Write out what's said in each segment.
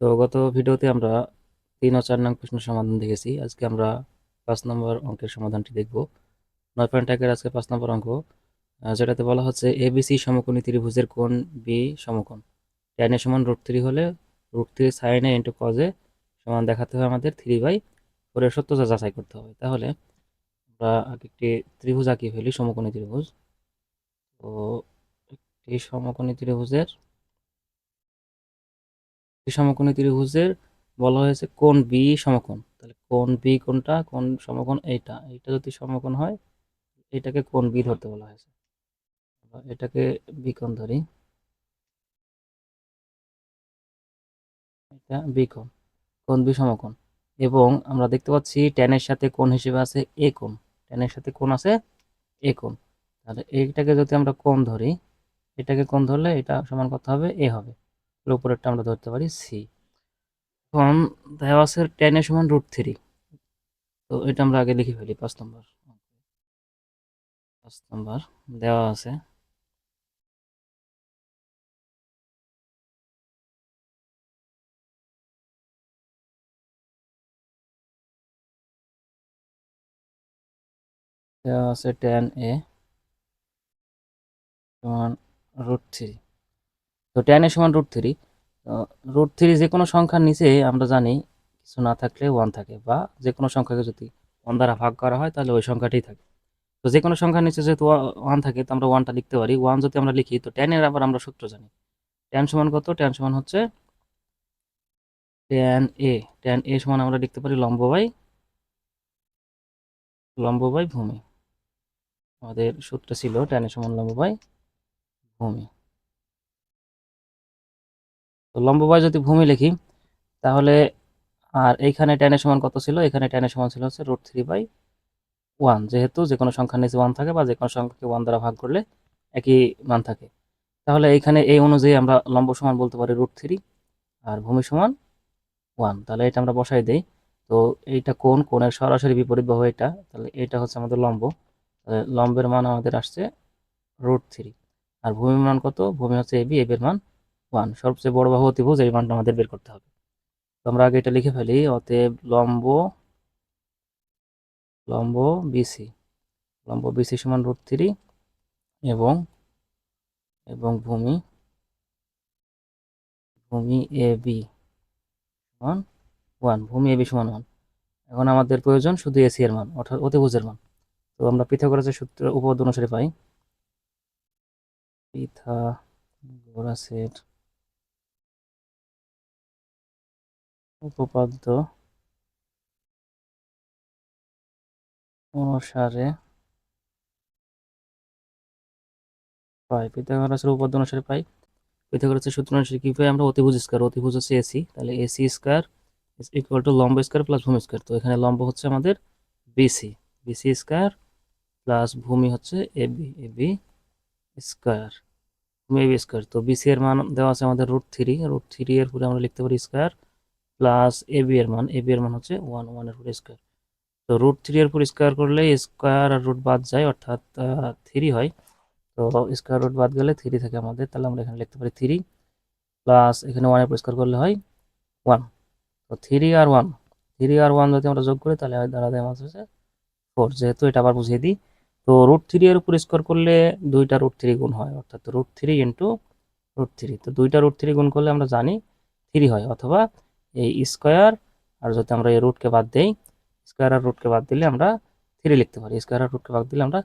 তো গত ভিডিওতে আমরা তিন ও চার নং প্রশ্ন সমাধান দেখেছি। আজকে আমরা পাঁচ নম্বর অঙ্কের সমাধানটি দেখব। নয় পয়েন্ট একের আজকে পাঁচ নম্বর অঙ্ক যেটাতে বলা হচ্ছে এবিসি সমকোণী ত্রিভুজের কোণ বি সমকোণ। ট্যান এ সমান রুট থ্রি হলে রুট থ্রি সাইন ইন্টু কজে সমান দেখাতে হবে আমাদের থ্রি বাই ফোরের সত্যতা যাচাই করতে হবে। তাহলে আমরা একটি ত্রিভুজ আঁকিয়ে ফেলি, সমকোণী ত্রিভুজ। তো একটি সমকোণী ত্রিভুজের একটি সমকোণী ত্রিভুজের বলা হয়েছে কোণ বি সমকোণ। তাহলে কোণ বি কোনটা কোণ সমকোণ এইটা। এইটা যদি সমকোণ হয়, এটাকে কোণ বি ধরতে বলা হয়েছে। এটাকে বি কোণ ধরি। এটা বি কোণ কোণ বি সমকোণ। এবং আমরা দেখতে পাচ্ছি ট্যানের সাথে কোণ হিসেবে আছে এ কোণ। ট্যানের সাথে কোণ আছে এ কোণ। তাহলে এইটাকে যদি আমরা কোণ ধরি, এটাকে কোণ ধরলে এটা সমান কত হবে? এ হবে। উপরেরটা আমরা ধরতে পারি সি এখন দেওয়া আছে টেন এর সমান রুট থ্রি তো এটা আমরা আগে লিখে ফেলি, পাঁচ নম্বর। পাঁচ নম্বর, দেওয়া আছে। দেওয়া আছে টেন এ সমান রুট থ্রি তো টেন এ সমান রুট থ্রি রুট থ্রি যে কোনো সংখ্যার নিচে আমরা জানি কিছু না থাকলে ওয়ান থাকে বা যে কোনো সংখ্যাকে যদি ওয়ান দ্বারা ভাগ করা হয় তাহলে ওই সংখ্যাটাই থাকে। তো যে কোনো সংখ্যার নিচে যেহেতু ওয়ান থাকে তো আমরা ওয়ানটা লিখতে পারি। ওয়ান যদি আমরা লিখি তো টেনের আবার আমরা সূত্র জানি। টেন সমান কত? টেন সমান হচ্ছে টেন এ টেন এ সমান আমরা লিখতে পারি লম্ব বাই লম্ব বাই ভূমি। আমাদের সূত্র ছিল টেন এ সমান লম্ব বাই ভূমি। তো লম্ব যদি ভূমি লিখি, তাহলে আর এইখানে টেন এর সমান কত ছিল? এখানে টেন এর সমান ছিল হচ্ছে রুট থ্রি বাই ওয়ান যেহেতু যে কোনো সংখ্যার নিচে ওয়ান থাকে বা যে কোনো সংখ্যাকে ওয়ান দ্বারা ভাগ করলে একই মান থাকে। তাহলে এইখানে এই অনুযায়ী আমরা লম্ব সমান বলতে পারি রুট থ্রি আর ভূমি সমান ওয়ান তাহলে এটা আমরা বসাই দেই। তো এইটা কোন কোণের সরাসরি বিপরীত বাহু এটা, তাহলে এটা হচ্ছে আমাদের লম্ব। লম্বের মান আমাদের আসছে রুট থ্রি আর ভূমির মান কত? ভূমি হচ্ছে এবি এবির মান ওয়ান, সবচেয়ে বড় বাহু অতিভুজ, এই মানটা আমাদের বের করতে হবে। তো আমরা আগে এটা লিখে ফেলি, অতএব লম্ব লম্ব বিসি লম্ব বিসি সমান রুট থ্রি এবং এবং ভূমি ভূমি এ বি সমান ওয়ান ভূমি এ বি সমান ওয়ান এখন আমাদের প্রয়োজন শুধু এসি এর মান, অর্থাৎ অতিভুজের মান। তো আমরা পিথাগোরাসের সূত্র উপপাদ্য অনুসারে পাই। পিথাগোরাসের উপপাদ্য অনুসারে পাই। পিথাগোরাসের উপপাদ্য অনুসারে পাই। পিথাগোরাসের সূত্র অনুসারে কি পাই? আমরা অতিভুজ স্কয়ার, অতিভুজ হচ্ছে এসি। তাহলে এসি স্কয়ার ইকুয়াল টু লম্ব স্কয়ার প্লাস ভূমি স্কয়ার। তো এখানে লম্ব হচ্ছে আমাদের বিসি। বিসি স্কয়ার প্লাস ভূমি হচ্ছে এবি এবি স্কয়ার। ভূমি এবি স্কয়ার। তো বিসি এর মান দেওয়া আছে আমাদের রুট থ্রি রুট থ্রি এর পুরো আমরা লিখতে পারি স্কয়ার প্লাস এবি এর মান এবি এর মান হচ্ছে ওয়ান ওয়ানের পুরো স্কয়ার তো রুট থ্রি এর পুরো স্কয়ার করলে স্কয়ার আর রুট বাদ যায়, অর্থাৎ থ্রি হয়। তো স্কয়ার রুট বাদ গেলে থ্রি থাকে আমাদের, তাহলে আমরা এখানে লিখতে পারি থ্রি প্লাস এখানে ওয়ানের পরিষ্কার করলে হয় ওয়ান তো থ্রি আর ওয়ান থ্রি আর ওয়ান যদি আমরা যোগ করি, তাহলে দাঁড়া দেয় মাত্র হচ্ছে ফোর যেহেতু এটা আবার বুঝিয়ে দিই। তো রুট থ্রি এর উপর স্কোয়ার করলে দুইটা রুট থ্রি গুণ হয়, অর্থাৎ root three into root three তো দুইটা রুট থ্রি গুণ করলে আমরা জানি থ্রি হয়, অথবা এই স্কোয়ার আর যদি আমরা এই রুটকে বাদ দিই স্কোয়ার আর রুটকে বাদ দিলে আমরা থ্রি লিখতে পারি। স্কোয়ার আর রুটকে বাদ দিলে আমরা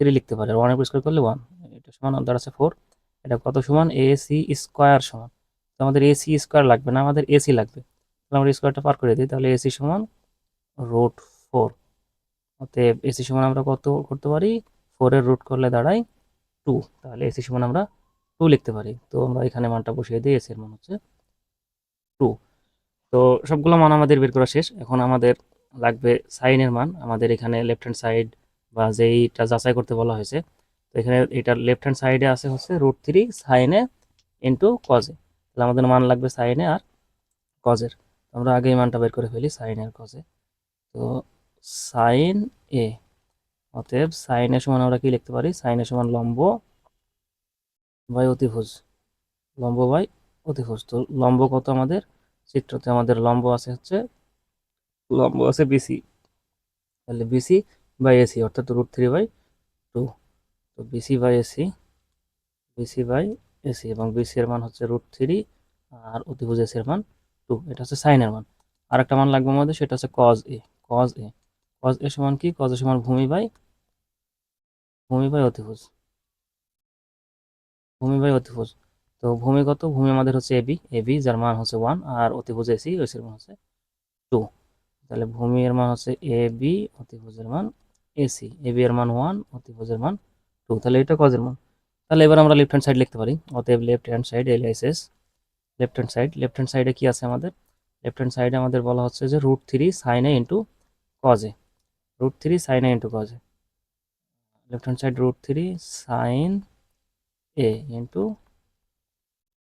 থ্রি লিখতে পারি। ওয়ানের পরিষ্কার করলে ওয়ান এটা সমান, আমাদের আছে ফোর এটা কত সমান? এ সি স্কোয়ার সমান। তো আমাদের এসি স্কোয়ার লাগবে না, আমাদের এসি লাগবে। তাহলে আমরা স্কোয়ারটা পার করে দিই, তাহলে এসি সমান রুট ফোর অতএব এসি সমান আমরা কত করতে পারি? ফোরের রুট করলে দাঁড়ায় টু তাহলে এসি সমান আমরা টু লিখতে পারি। তো আমরা এখানে মানটা বসিয়ে দিই এসির মান হচ্ছে টু তো সবগুলো মান আমাদের বের করা শেষ। এখন আমাদের লাগবে সাইনের মান। আমাদের এখানে লেফট হ্যান্ড সাইড বা যেইটা যাচাই করতে বলা হয়েছে, তো এখানে এটা লেফট হ্যান্ড সাইডে আছে হচ্ছে রুট থ্রি সাইনে ইন্টু কজে তাহলে আমাদের মান লাগবে সাইনে আর কজের আমরা আগে মানটা বের করে ফেলি সাইন আর কজে তো সাইন এ, অতএব সাইনের সমান আমরা কি লিখতে পারি? সাইনের সমান লম্ব বাই অতিভুজ। লম্ব বাই অতিভুজ। তো লম্ব কত আমাদের? চিত্রতে আমাদের লম্ব আছে হচ্ছে লম্ব আছে বিসি। তাহলে বিসি বাই এসি অর্থাৎ রুট থ্রি বাই টু। তো BC by AC BC by AC এবং বিসি এর মান হচ্ছে রুট থ্রি আর অতিভুজ এসি এর মান টু। এটা হচ্ছে সাইনের মান। আর একটা মান লাগবে আমাদের সেটা হচ্ছে cos A cos A cos A সমান কি? কজ এ সমান ভূমি বাই ভূমি বাই অতিভুজ। ভূমি বাই অতিভুজ। তো ভূমি কত ভূমি আমাদের হচ্ছে এবি এবি যার মান হচ্ছে ওয়ান আর অতিভুজ এসি এসির মান হচ্ছে টু তাহলে ভূমি এর মান হচ্ছে এ বি অতিভুজের মান এসি এ বি এর মান ওয়ান অতিভুজের মান টু তাহলে এটা কজের মান। তাহলে এবার আমরা লেফট হ্যান্ড সাইড লিখতে পারি। অতএব left hand side L S S left hand side left hand সাইডে কী আছে আমাদের? লেফট হ্যান্ড সাইডে আমাদের বলা হচ্ছে যে রুট থ্রি সাইন ইন্টু কজে root three sine into কজে left hand side root three sine A into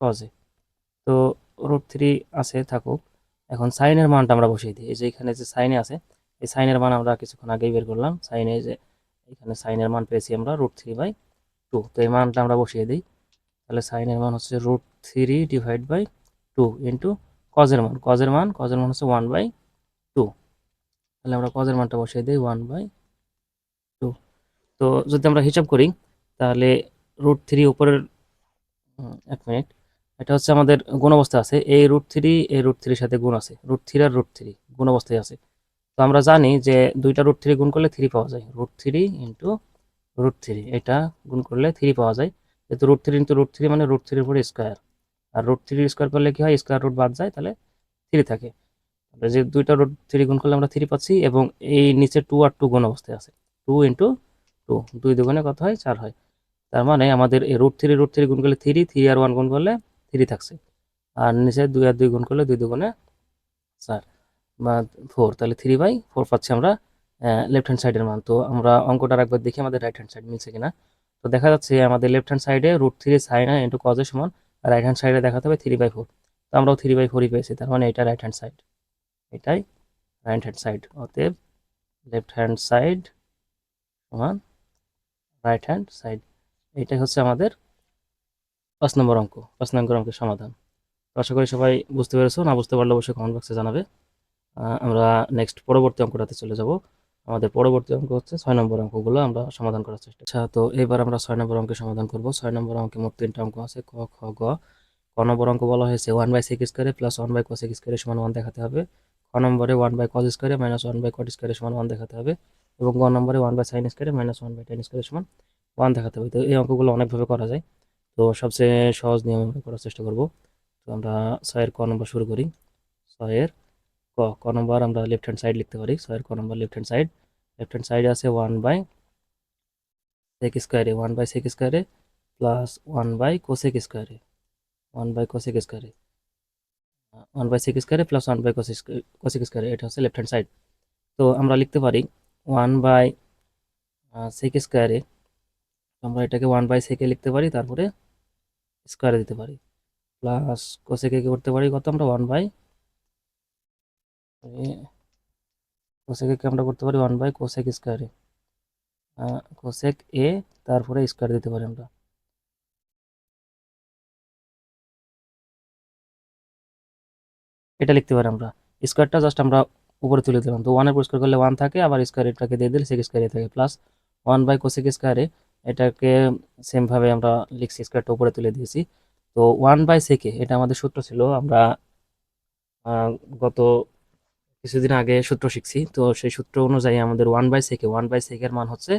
কজে তো রুট থ্রি আছে, থাকুক। এখন সাইনের মানটা আমরা বসিয়ে দিই। এই যে এখানে যে সাইনে আছে, এই সাইনের মান আমরা কিছুক্ষণ আগেই বের করলাম। সাইনে যে এখানে সাইনের মান পেয়েছি আমরা রুট থ্রি বাই টু তো এই মানটা আমরা বসিয়ে দিই। তাহলে সাইনের মান হচ্ছে root three divide by two into কজের মান। কজের মান কজের মান হচ্ছে ওয়ান বাই টু তাহলে আমরা কজের মানটা বসিয়ে দিই ওয়ান বাই টু তো যদি আমরা হিসাব করি, তাহলে রুট থ্রি উপরের এক মিনিট এটা হচ্ছে আমাদের গুণ অবস্থা আছে। এই রুট থ্রি এই রুট থ্রির সাথে গুণ আছে। রুট থ্রি আর রুট থ্রি গুণ অবস্থায় আছে। তো আমরা জানি যে দুইটা রুট থ্রি গুণ করলে থ্রি পাওয়া যায়। Root three into root three এটা গুণ করলে থ্রি পাওয়া যায়। যেহেতু root three into root three মানে রুট থ্রির উপরে স্কোয়ার আর রুট থ্রি স্কোয়ার করলে কি হয়? স্কোয়ার রুট বাদ যায়, তাহলে থ্রি থাকে। যে দুইটা রুট থ্রি গুণ করলে আমরা থ্রি পাচ্ছি এবং এই নিচে টু আর টু গুণ অবস্থায় আছে। টু ইন্টু টু দুই দুগুণে কত হয়? চার হয়। তার মানে আমাদের এই রুট থ্রি রুট থ্রি গুণ করলে থ্রি থ্রি আর ওয়ান গুণ করলে থ্রি থাকছে। আর নিচে দুই আর দুই গুণ করলে দুই দুগুণে চার বা ফোর তাহলে থ্রি বাই ফোর পাচ্ছি আমরা লেফট হ্যান্ড সাইডের মান। তো আমরা অঙ্কটার একবার দেখি আমাদের রাইট হ্যান্ড সাইড মিলছে কিনা। তো দেখা যাচ্ছে আমাদের লেফট হ্যান্ড সাইডে রুট থ্রি সাইন ইন্টু কজের সমান রাইট হ্যান্ড সাইডে দেখাতে হবে থ্রি বাই ফোর তো আমরাও থ্রি বাই ফোরই পেয়েছি, তার মানে এটা রাইট হ্যান্ড সাইড এটাই রাইট হ্যান্ড সাইড অতএব লেফট হ্যান্ড সাইড সমান রাইট হ্যান্ড সাইড এটাই হচ্ছে আমাদের পাঁচ নম্বর অঙ্ক, পাঁচ নম্বর অঙ্কের সমাধান। আশা করি সবাই বুঝতে পেরেছ, না বুঝতে পারলে অবশ্যই কমেন্ট বক্সে জানাবে। আমরা নেক্সট পরবর্তী অঙ্কটাতে চলে যাব। আমাদের পরবর্তী অঙ্ক হচ্ছে ছয় নম্বর অঙ্কগুলো আমরা সমাধান করার চেষ্টা আচ্ছা তো এবার আমরা ছয় নম্বর অঙ্কের সমাধান করব। ছয় নম্বর অঙ্কে মোট তিনটা অঙ্ক আছে, ক, খ, গ। ক নম্বর অঙ্ক বলা হয়েছে ওয়ান বাই সেক স্কোয়ারে প্লাস ওয়ান বাই কসেক স্কোয়ারে সমান ওয়ান দেখাতে হবে। খ নম্বরে ওয়ান বাই কস স্কোয়ারে মাইনাস ওয়ান বাই কট স্কোয়ারে সমান ওয়ান দেখাতে হবে। এবং গ নম্বরে ওয়ান বাই সাইন স্কোয়ারে মাইনাস ওয়ান বাই টেন স্কোয়ারে সমান ওয়ান দেখাতে হবে। তো এই অঙ্কগুলো অনেকভাবে করা যায়। তো সবচেয়ে সহজ নিয়ম আমরা করার চেষ্টা করব। তো আমরা ছয়ের ক নম্বর শুরু করি। ছয়ের ক ক নম্বর আমরা লেফট হ্যান্ড সাইড লিখতে পারি। ছয়ের ক নম্বর left hand side left hand সাইডে আছে ওয়ান বাই সেক স্কোয়ারে ওয়ান বাই সেক স্কোয়ারে প্লাস ওয়ান বাই কোসেক স্কোয়ারে ওয়ান বাই কোসেক স্কোয়ারে ওয়ান বাই সেক স্কোয়ারে plus one by cosec cosec স্কোয়ারে এটা হচ্ছে লেফট হ্যান্ড সাইড তো আমরা লিখতে পারি ওয়ান বাই সেক স্কোয়ারে আমরা এটাকে ওয়ান বাই সেকে লিখতে পারি। তারপরে স্কোয়ারে দিতে পারি। প্লাস কোসেকে কি করতে পারি? কত আমরা? ওয়ান বাই কোসেকে আমরা করতে পারি? ওয়ান বাই কোসেক স্কোয়ারে কোসেক এ তারপরে স্কোয়ার দিতে পারি আমরা। এটা লিখতে পারি আমরা। স্কোয়ারটা জাস্ট আমরা উপরে তুলে দিলাম। তো ওয়ানের পরিষ্কার করলে ওয়ান থাকে, আবার স্কোয়ার দিয়ে দিলে সেক স্কোয়ারে থাকে। প্লাস ওয়ান বাই কোসেক স্কোয়ারে এটাকে সেমভাবে আমরা লিখছি স্কোয়ারটা উপরে তুলে দিয়েছি। তো ওয়ান বাই সেকে এটা আমাদের সূত্র ছিল, আমরা গত কিছুদিন আগে সূত্র শিখছি। তো সেই সূত্র অনুযায়ী আমাদের one by sec A one by সেকের মান হচ্ছে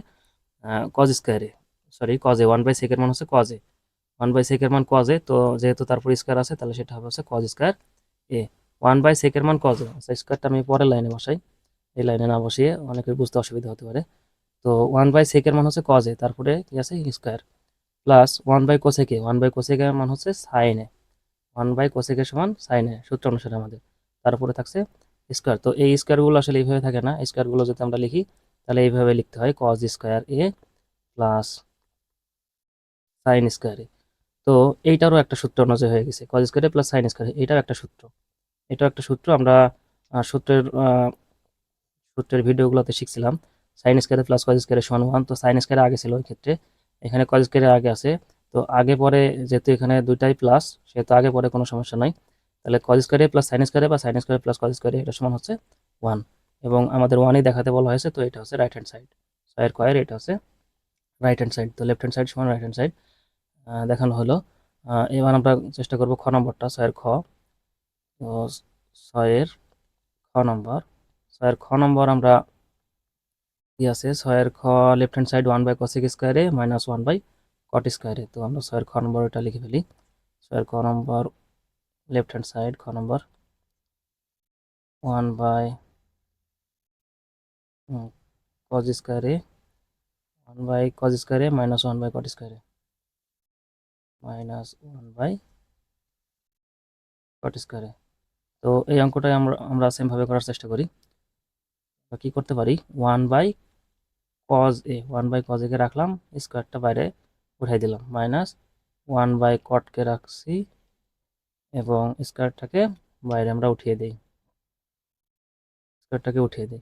cos square A sorry cos A one by সেকের মান হচ্ছে কজে ওয়ান বাই সেকের মান কজে তো যেহেতু তারপর স্কোয়ার আছে, তাহলে সেটা হবে হচ্ছে cos square A. One by সেকের মান কজে আচ্ছা স্কোয়ারটা আমি পরের লাইনে বসাই। এই লাইনে না বসিয়ে অনেকের বুঝতে অসুবিধা হতে পারে। তো ওয়ান বাই সেকের মান হচ্ছে কজে তারপরে কি আছে? Square plus one by cosec one by কোসেকের মান হচ্ছে সাইনে ওয়ান বাই কোসেকের সমান সাইনে সূত্র অনুসারে আমাদের। তারপরে থাকছে স্কোয়ার তো এই স্কোয়ারগুলো আসলে এইভাবে থাকে না। স্কোয়ারগুলো যদি আমরা লিখি, তাহলে এইভাবে লিখতে হয় cos square A plus sine স্কোয়ারে তো এইটারও একটা সূত্র অনুযায়ী হয়ে গেছে কজ স্কোয়ারে প্লাস সাইন স্কোয়ারে এটাও একটা সূত্র। এটাও একটা সূত্র, আমরা সূত্রের সূত্রের ভিডিওগুলোতে শিখছিলাম। সাইন স্কোয়ারে প্লাস কজ স্কোয়ারে সমান ওয়ান তো সাইন স্কোয়ারে আগে ছিল ওই ক্ষেত্রে এখানে কজ স্কোয়ারে আগে আছে। তো আগে পরে যেহেতু এখানে দুইটাই প্লাস সেহেতু আগে পরে কোনো সমস্যা নাই। তাহলে কজ স্কোয়ারে প্লাস সাইন স্কোয়ারে বা সাইন স্কোয়ারে প্লাস কজ স্কোয়ারে এটা সমান হচ্ছে ওয়ান এবং আমাদের ওয়ানই দেখাতে বলা হয়েছে, তো এটা হচ্ছে রাইট হ্যান্ড সাইড ছয়ের কয়ের এটা হচ্ছে রাইট হ্যান্ড সাইড তো লেফট হ্যান্ড সাইড সমান রাইট হ্যান্ড সাইড দেখানো হলো। এবার আমরা চেষ্টা করব খ নম্বরটা ছয়ের খ। তো ছয়ের খ নম্বর। ছয়ের খ নম্বর আমরা কি আছে ছয়ের খ left hand side one by cosec স্কোয়ারে মাইনাস ওয়ান বাই কট স্কোয়ারে তো আমরা ছয়ের খ নম্বর এটা লিখে ফেলি। ছয়ের খ নম্বর লেফট হ্যান্ড সাইড খ number one by cos square A one by cos square A minus one by cot square A minus one by cot স্কোয়ারে তো এই অঙ্কটাই আমরা আমরা সেমভাবে করার চেষ্টা করি। বা কী করতে পারি? One by cos A one by cos একে রাখলাম স্কোয়ারটা বাইরে উঠাই দিলাম মাইনাস ওয়ান বাই কটকে রাখছি এবং স্কোয়ারটাকে বাইরে আমরা উঠিয়ে দিই স্কোয়ারটাকে উঠিয়ে দিই।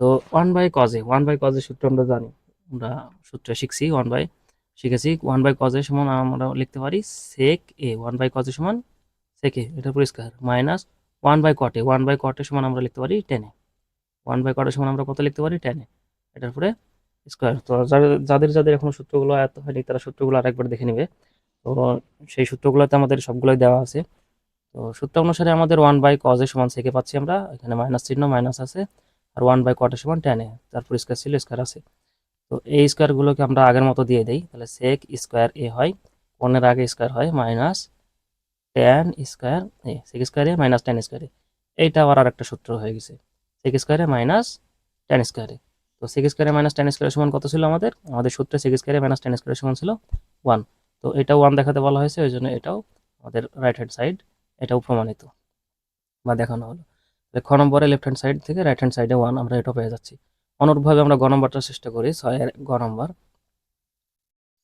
তো ওয়ান বাই কজে ওয়ান বাই কজের সূত্র আমরা জানি, আমরা সূত্রে শিখছি ওয়ান বাই শিখেছি ওয়ান বাই কজের সমান আমরা লিখতে পারি সেক এ ওয়ান বাই কজের সমান সেক এ এটা পরিষ্কার minus one by cot A one by কটের সমান আমরা লিখতে পারি টেনে ওয়ান বাই কটের সমান আমরা কত লিখতে পারি টেনে এটার পরে স্কোয়ার তো যাদের যাদের এখনও সূত্রগুলো আয়ত্ত হয়নি, তারা সূত্রগুলো আরেকবার দেখে নেবে। তো সেই সূত্রগুলোতে আমাদের সবগুলোই দেওয়া আছে। তো সূত্র অনুসারে আমাদের ওয়ান বাই কজের সমান সেকে পাচ্ছি আমরা। এখানে মাইনাস চিহ্ন মাইনাস আছে। আর ওয়ান বাই কটের সমান টেনে তারপর স্কোয়ার ছিল স্কোয়ার আছে। তো এই স্কোয়ারগুলোকে আমরা আগের মতো দিয়ে দিই। তাহলে সেক স্কোয়ার এ হয়। কোণের আগে স্কোয়ার হয় minus tan square A sec স্কোয়ারে মাইনাস টেন স্কোয়ারে এইটা আবার আর একটা সূত্র হয়ে গেছে। সেক স্কোয়ারে মাইনাস টেন স্কোয়ারে তো সেক স্কোয়ারে মাইনাস টেন স্কোয়ারের সমান কত ছিল আমাদের? আমাদের সূত্রে সেক স্কোয়ারে মাইনাস টেন স্কোয়ারের সমান ছিল ওয়ান তো এটাও ওয়ান দেখাতে বলা হয়েছে, ওই জন্য এটাও আমাদের রাইট হ্যান্ড সাইড এটাও প্রমাণিত বা দেখানো হলো। তাহলে খ নম্বরে লেফট হ্যান্ড সাইড থেকে রাইট হ্যান্ড সাইডে ওয়ান আমরা এটাও পেয়ে যাচ্ছি। অনুরূপভাবে আমরা গ নম্বরটা চেষ্টা করি ছয়ের গ নম্বর।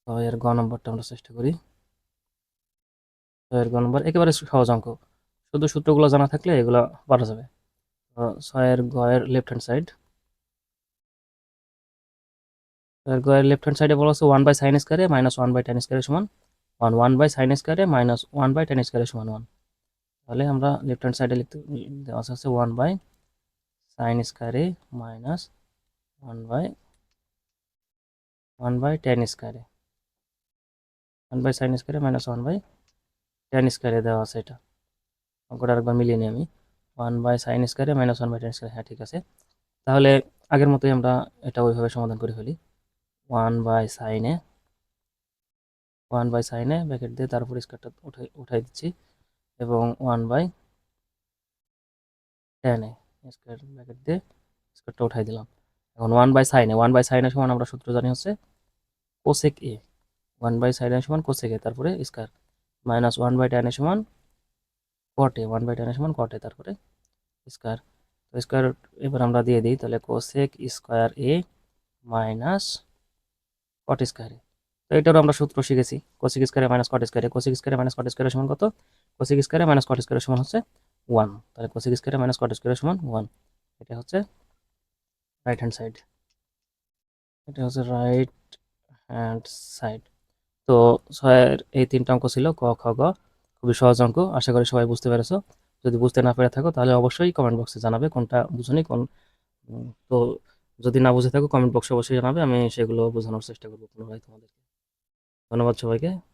ছয়ের গ নম্বরটা আমরা চেষ্টা করি। ছয়ের গ নম্বর একেবারে সহজ অঙ্ক। শুধু সূত্রগুলো জানা থাকলে এগুলো পারা যাবে। ছয়ের গয়ের left hand side left hand সাইডে বলা আছে ওয়ান বাই সাইন স্কোয়ারে মাইনাস ওয়ান বাই টেন স্কোয়ারের সমান ওয়ান ওয়ান বাই সাইন স্কোয়ারে মাইনাস ওয়ান বাই টেন স্কোয়ারের সমান ওয়ান তাহলে আমরা লেফট হ্যান্ড সাইডে লিখতে দেওয়া আছে ওয়ান বাই সাইন স্কোয়ারে minus one by one by tan স্কোয়ারে ওয়ান বাই সাইন স্কোয়ারে মাইনাস ওয়ান বাই টেন স্কোয়ারে দেওয়া আছে এটা অঙ্কটা আরেকবার মিলিয়ে নিই আমি ওয়ান বাই সাইন স্কোয়ারে minus one by tan square হ্যাঁ ঠিক আছে তাহলে আগের মতোই আমরা এটা ওইভাবে সমাধান করে ফেলি ওয়ান বাই সাইনে ওয়ান বাই সাইনে ব্যাকেট দিয়ে তারপর স্কোয়ারটা উঠাই উঠাই দিচ্ছি এবং ওয়ান বাই টেনে স্কোয়ার ব্র্যাকেট দিয়ে স্কোয়ারটা উঠাই দিলাম। এখন ওয়ান বাই সাইনে ওয়ান বাই সাইনের সমান আমরা সূত্র জানি হচ্ছে কোসেক এ ওয়ান বাই সাইনের সমান কোসেক এ তারপরে স্কোয়ার মাইনাস ওয়ান বাই টেনের সমান কটে ওয়ান বাই টেনের সমান কটে তারপরে স্কোয়ার। স্কোয়ার এবার আমরা দিয়ে দিই, তাহলে cosec square A minus cot স্কোয়ারে তো এটারও আমরা সূত্র শিখেছি কোসিক স্কোয়ারে মাইনাস কট স্কোয়ারে কোসিক স্কোয়ারে মাইনাস কট স্কোয়ারের সমান কত? কোসিক স্কোয়ারে মাইনাস কট স্কোয়ারের সমান হচ্ছে ওয়ান তাহলে কোসিক স্কোয়ারে মাইনাস কট স্কোয়ারের সমান ওয়ান এটা হচ্ছে রাইট হ্যান্ড সাইড এটা হচ্ছে রাইট হ্যান্ড সাইড তো ছয়ের এই তিনটা অঙ্ক ছিল ক, খ, গ। খুবই সহজ অঙ্ক, আশা করি সবাই বুঝতে পেরেছ। যদি বুঝতে না পেরে থাকো, তাহলে অবশ্যই কমেন্ট বক্সে জানাবে কোনটা বুঝুনি, কোন তো যদি না বুঝে থাকো কমেন্ট বক্সে অবশ্যই জানাবে, আমি সেগুলো বোঝানোর চেষ্টা করব পুনরায় তোমাদেরকে। ধন্যবাদ সবাইকে।